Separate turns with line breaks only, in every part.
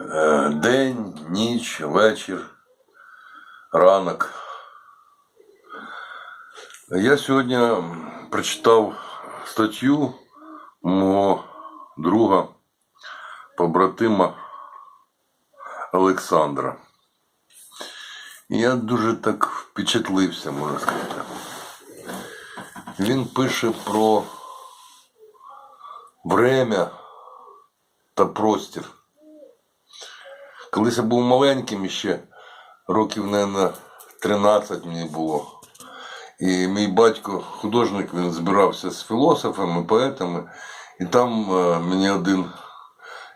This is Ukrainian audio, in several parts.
Е, День, ніч, вечір, ранок. Я сьогодні прочитав статтю мого друга, побратима Олександра. Я дуже так впечатлився, можна сказати. Він пише про время та простір. Колись я був маленьким ще, років, мабуть, 13 мені було. І мій батько, художник, він збирався з філософами, поетами. І там е, мені один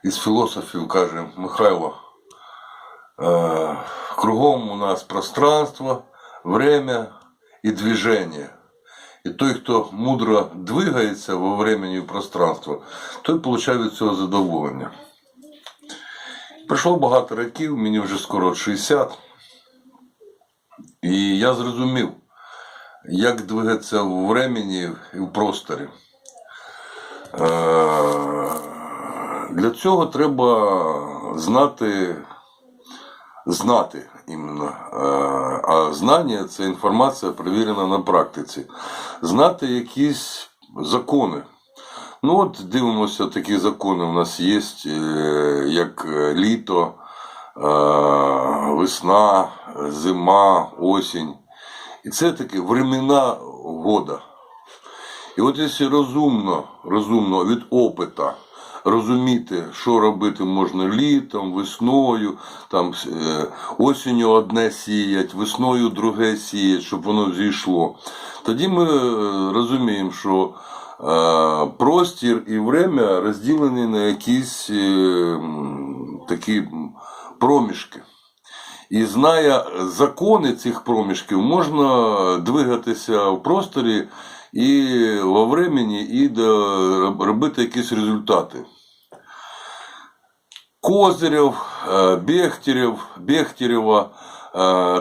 із філософів каже, Михайло, е, кругом у нас пространство, время і движення. І той, хто мудро двигається во времени і пространство, той отримує від цього задоволення. Пройшло багато років, мені вже скоро 60. І я зрозумів, як двигатися в времені і в просторі. Е, Для цього треба знати, знати іменно. Е, А знання це інформація перевірена на практиці. Знати якісь закони. Ну от дивимося, такі закони у нас є, е, як е, літо, е, весна, зима, осінь. І це такі времена года. І от якщо розумно, розумно від опита розуміти, що робити можна літом, весною, там осінню одне сіять, весною друге сіять, щоб воно зійшло. Тоді ми розуміємо, що простір і время розділені на якісь е, такі проміжки. І знає закони цих проміжків, можна двигатися в просторі і во времені, і робити якісь результати. Козирєв, е, Бехтерєв, Бехтерєва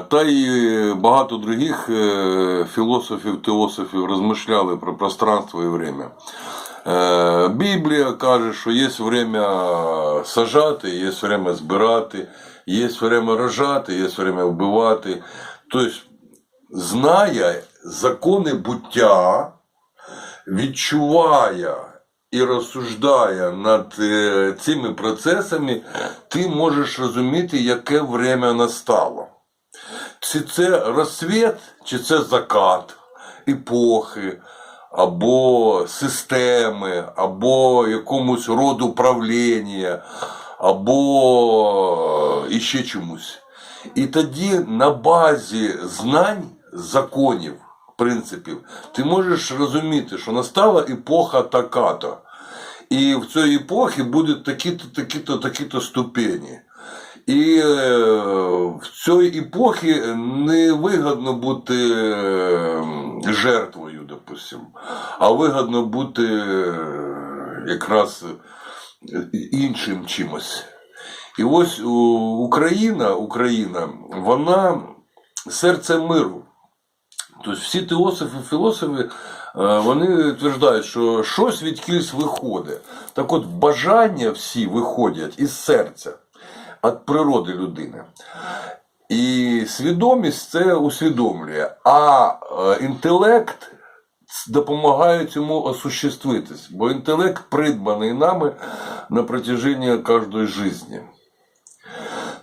та й багато других е, філософів, теософів розмишляли про пространство і время. Е, Біблія каже, що є время сажати, є время збирати, є время рожати, є время вбивати. Тобто, знає закони буття, відчуває і розсуждає над е, цими процесами, ти можеш розуміти, яке время настало. Чи це розсвіт, чи це закат, епохи, або системи, або якомусь роду правління, або іще чомусь. І тоді на базі знань, законів, принципів, ти можеш розуміти, що настала епоха така-то. І в цій епохі будуть такі-то, такі-то, такі-то ступені. І е, в цій епохі невигідно бути е, жертвою, допустимо, а вигідно бути е, якраз іншим чимось. І ось Україна, Україна, вона серце миру. Тобто всі теософи, філософи, вони тверджають, що щось від кількись виходить. Так от бажання всі виходять із серця, від природи людини. І свідомість це усвідомлює, а е, інтелект допомагає цьому осуществитись, бо інтелект придбаний нами на протяжении кожної житті.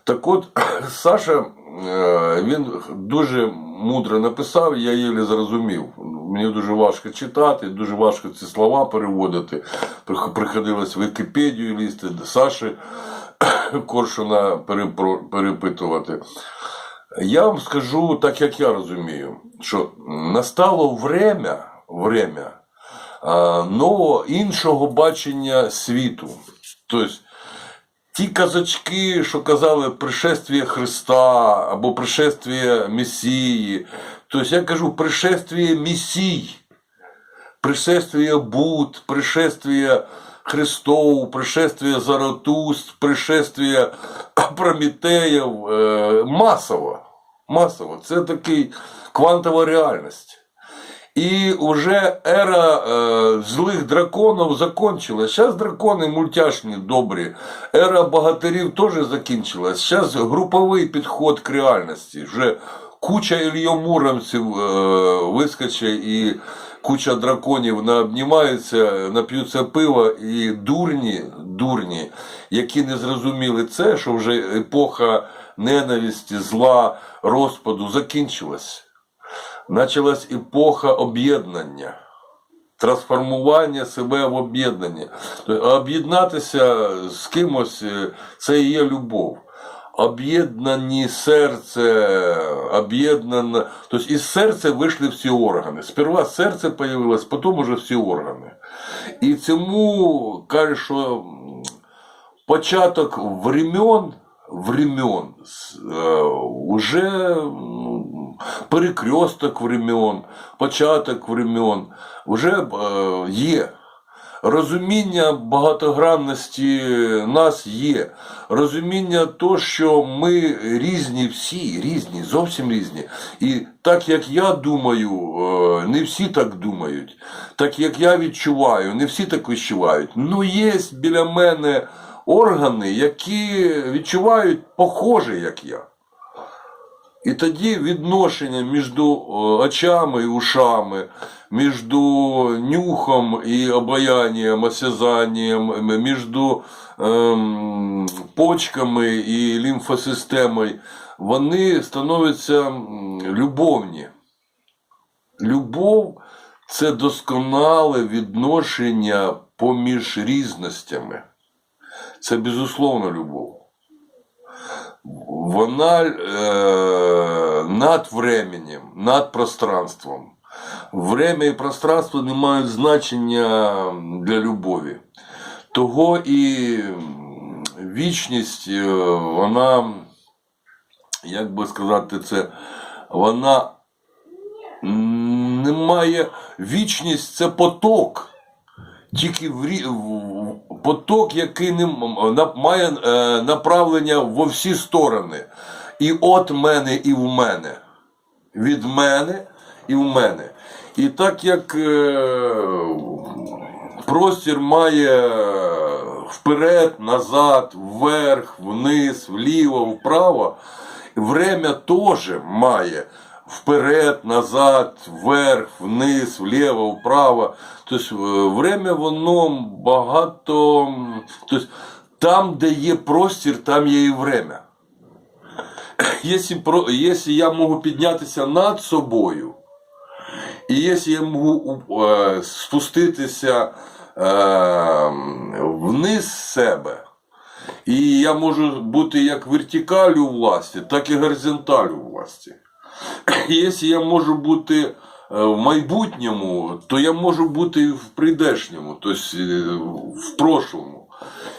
Так от, Саша, е, він дуже мудро написав, я єлі зрозумів. Мені дуже важко читати, дуже важко ці слова переводити. Приходилось в Вікіпедію лізти, Саші Коршуна перепитувати. Я вам скажу так, як я розумію, що настало время, время нового іншого бачення світу. Тобто, ті казачки, що казали пришествие Христа або пришествие Месії. Тобто я кажу пришествие Месій, пришествие Буд, пришествие Христов, пришествие Заратуст, пришествие Прометеїв е, масово. Масово. Це такий квантова реальність. І вже ера е, злих драконів закончилась. Зараз дракони мультяшні, добрі. Ера богатирів теж закінчилась. Зараз груповий підход к реальності. Вже куча ільйомуромців е, вискоче і куча драконів наобнімаються, нап'ються пива і дурні, дурні, які не зрозуміли це, що вже епоха ненависті, зла, розпаду закінчилась. Почалась епоха об'єднання, трансформування себе в об'єднання. Тобто Об'єднатися з кимось е, це і є любов. Об'єднані серце, об'єднане. Тобто із серця вийшли всі органи. Сперва серце появилось, потім уже всі органи. І цьому каже, що початок времен, времен е, уже перекресток времен, початок времен вже е, є. Розуміння багатогранності нас є. Розуміння то, що ми різні всі, різні, зовсім різні. І так як я думаю, е, не всі так думають. Так як я відчуваю, не всі так відчувають. Ну, є біля мене органи, які відчувають похоже, як я. І тоді відношення між е, очами і ушами, між нюхом і обаянням, осязанням, між ем, почками і лімфосистемою, вони становляться любовні. Любов це досконале відношення поміж різностями. Це безусловно любов вона е, над временем, над пространством. Время і пространство не мають значення для любові. Того і вічність, е, вона, як би сказати це, вона не має. Вічність це поток. Тільки в, в- поток, який не має е, направлення во всі сторони. І от мене, і в мене. Від мене і в мене. І так як е, простір має вперед, назад, вверх, вниз, вліво, вправо, время теж має вперед, назад, вверх, вниз, вліво, вправо. Тобто е, время воно багато. Тобто, там, де є простір, там є і время. Якщо, я можу піднятися над собою, і якщо я можу е, спуститися е, вниз себе, і я можу бути як вертикалю власті, так і горизонталю власті. І Якщо я можу бути е, в майбутньому, то я можу бути в прийдешньому, тобто е, в прошлому.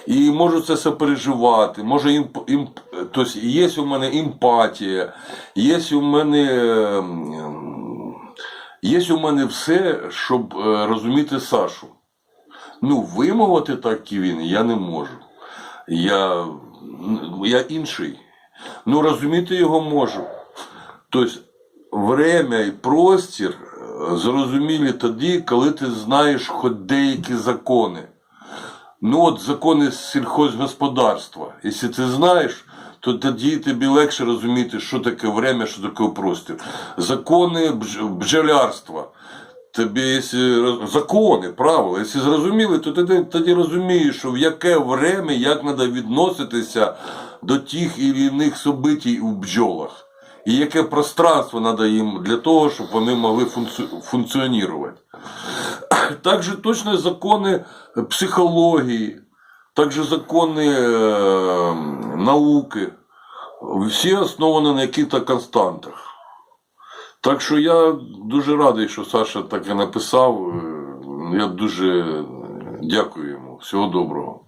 І можу це все переживати. Може, імп, імп, тобто є у мене емпатія, є у мене. ем, Є у мене все, щоб е, розуміти Сашу. Ну, вимовити так він я не можу. Я, я інший. Ну, розуміти його можу. Тобто, время і простір е, зрозумілі тоді, коли ти знаєш хоч деякі закони. Ну, от закони сільхозгосподарства. Якщо ти знаєш, то тоді тобі легше розуміти, що таке время, що таке простір. Закони бджолярства. Тобі, закони, правила, якщо зрозуміли, то тоді, тоді розумієш, що в яке время як треба відноситися до тих і інших событий у бджолах. І яке пространство треба їм для того, щоб вони могли функці- функціонувати. Также точно закони психології, также закони е, науки. Всі основані на яких-то константах. Так що я дуже радий, що Саша таке написав. Е, Я дуже дякую йому. Всього доброго.